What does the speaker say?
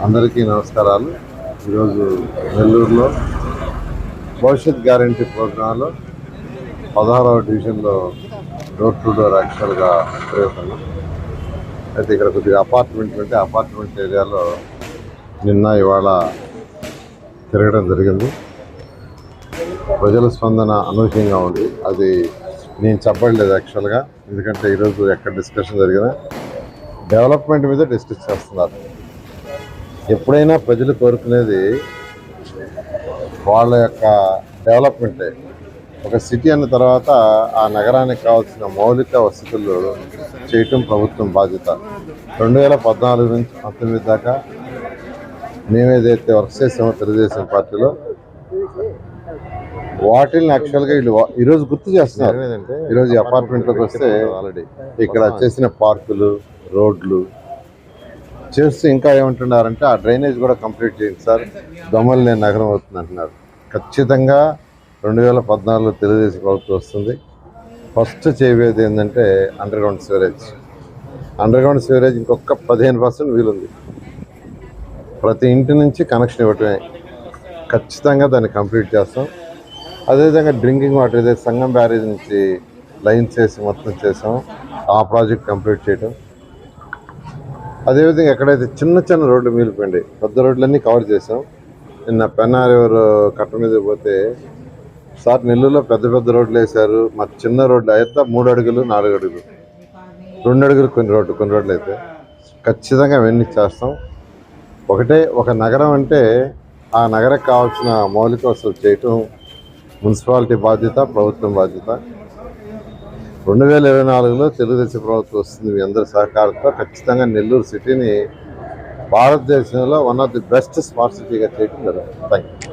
అందరికీ నమస్కారాలు. ఈరోజు నెల్లూరులో భవిష్యత్ గ్యారంటీ ప్రోగ్రాంలో పదహారవ డివిజన్లో డోర్ టు డోర్ యాక్చువల్గా తిరుగుతున్నాం అయితే ఇక్కడ కొద్దిగా అపార్ట్మెంట్ ఉంటే అపార్ట్మెంట్ ఏరియాలో నిన్న ఇవాళ తిరగడం జరిగింది. ప్రజల స్పందన అనూహ్యంగా ఉంది. అది నేను చెప్పలేదు యాక్చువల్గా. ఎందుకంటే ఈరోజు ఎక్కడ డిస్కషన్ జరిగినా డెవలప్మెంట్ మీద డిస్కస్ చేస్తున్నారు. ఎప్పుడైనా ప్రజలు కోరుకునేది వాళ్ళ యొక్క డెవలప్మెంటే. ఒక సిటీ అన్న తర్వాత ఆ నగరానికి కావాల్సిన మౌలిక వసతులు చేయటం ప్రభుత్వం బాధ్యత. రెండు వేల పద్నాలుగు నుంచి పంతొమ్మిది దాకా మేమేదైతే వర్క్ చేసామో తెలుగుదేశం పార్టీలో. వాటిని యాక్చువల్గా వీళ్ళు ఈరోజు గుర్తు చేస్తున్నారు. ఈరోజు ఈ అపార్ట్మెంట్లోకి వస్తే ఆల్రెడీ ఇక్కడ చేసిన పార్కులు రోడ్లు చేస్తూ ఇంకా ఏమంటున్నారంటే ఆ డ్రైనేజ్ కూడా కంప్లీట్ చేయండి సార్. దొమ్మలు నేను నగరం అవుతుంది అంటున్నారు. ఖచ్చితంగా రెండు వేల పద్నాలుగులో తెలుగుదేశం ప్రభుత్వం వస్తుంది. ఫస్ట్ చేయబోయేది ఏంటంటే underground sewerage underground sewerage ఇంకొక పదిహేను పర్సెంట్ వీలుంది. ప్రతి ఇంటి నుంచి కనెక్షన్ ఇవ్వటమే. ఖచ్చితంగా దాన్ని కంప్లీట్ చేస్తాం. అదేవిధంగా డ్రింకింగ్ వాటర్ ఇదే సంగం బ్యారేజ్ నుంచి లైన్స్ వేసి మొత్తం చేసాం. ఆ ప్రాజెక్ట్ కంప్లీట్ చేయటం. అదేవిధంగా ఎక్కడైతే చిన్న చిన్న రోడ్లు మిగిలిపోయింది పెద్ద రోడ్లన్నీ కవర్ చేసాం. నిన్న పెన్నా రివర్ కట్ట మీద పోతే సార్ నెల్లూరులో పెద్ద పెద్ద రోడ్లు వేశారు. మా చిన్న రోడ్లు అయితే మూడు అడుగులు నాలుగు అడుగులు. రెండు అడుగులు కొన్ని రోడ్లు కొన్ని రోడ్లు అయితే. ఖచ్చితంగా అవన్నీ చేస్తాం. ఒకటే ఒక నగరం అంటే ఆ నగరకు కావాల్సిన మౌలిక వసతులు చేయటం మున్సిపాలిటీ బాధ్యత ప్రభుత్వం బాధ్యత. రెండు వేల ఇరవై నాలుగులో తెలుగుదేశం ప్రభుత్వం వస్తుంది. మీ అందరి సహకారంతో ఖచ్చితంగా నెల్లూరు సిటీని భారతదేశంలో one of the best smart సిటీగా చేయడం జరుగుతుంది. Thank you